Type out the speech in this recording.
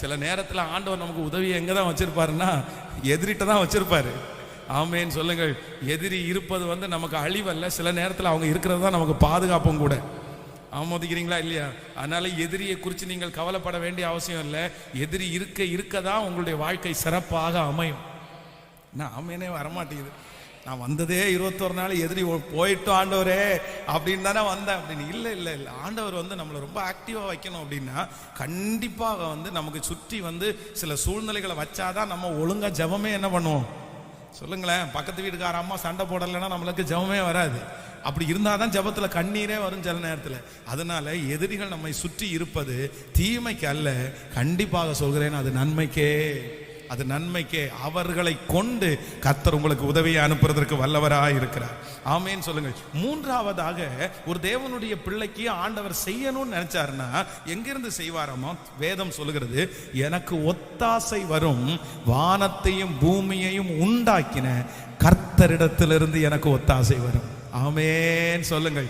சில நேரத்தில் ஆண்டவர் நமக்கு உதவியை எங்கே தான் வச்சுருப்பாருன்னா எதிரிட்ட தான் வச்சுருப்பாரு. ஆமேன்னு சொல்லுங்கள். எதிரி இருப்பது வந்து நமக்கு அழிவல்ல. சில நேரத்தில் அவங்க இருக்கிறது தான் நமக்கு பாதுகாப்பும் கூட. ஆமோதிக்கிறீங்களா இல்லையா? அதனால எதிரியை குறித்து நீங்கள் கவலைப்பட வேண்டிய அவசியம் இல்லை. எதிரி இருக்க இருக்க தான் உங்களுடைய வாழ்க்கை சிறப்பாக அமையும். நான் ஆமேனே வரமாட்டேங்குது. நான் வந்ததே இருபத்தொரு நாள் எதிரி போயிட்டோம் ஆண்டவரே அப்படின்னு தானே வந்தேன். அப்படின்னு இல்லை இல்லை இல்லை. ஆண்டவர் வந்து நம்மளை ரொம்ப ஆக்டிவாக வைக்கணும் அப்படின்னா கண்டிப்பாக வந்து நமக்கு சுற்றி வந்து சில சூழ்நிலைகளை வச்சாதான் நம்ம ஒழுங்காக ஜெபமே என்ன பண்ணுவோம்? சொல்லுங்களேன் பக்கத்து வீட்டுக்கார அம்மா சண்டை போடலைன்னா நம்மளுக்கு ஜெபமே வராது. அப்படி இருந்தால் தான் ஜபத்தில் கண்ணீரே வரும் சில நேரத்தில். அதனால எதிரிகள் நம்மை சுற்றி இருப்பது தீமைக்கு அல்ல. கண்டிப்பாக சொல்கிறேன் அது நன்மைக்கே. அது நன்மைக்கே. அவர்களை கொண்டு கர்த்தர் உங்களுக்கு உதவியை அனுப்புறதற்கு வல்லவராக இருக்கிறார். ஆமேன்னு சொல்லுங்கள். மூன்றாவதாக ஒரு தேவனுடைய பிள்ளைக்கு ஆண்டவர் செய்யணும்னு நினைச்சாருன்னா எங்கிருந்து செய்வாராமோ? வேதம் சொல்லுகிறது எனக்கு ஒத்தாசை வரும் வானத்தையும் பூமியையும் உண்டாக்கின கர்த்தரிடத்திலிருந்து எனக்கு ஒத்தாசை வரும். ஆமேன் சொல்லுங்கள்.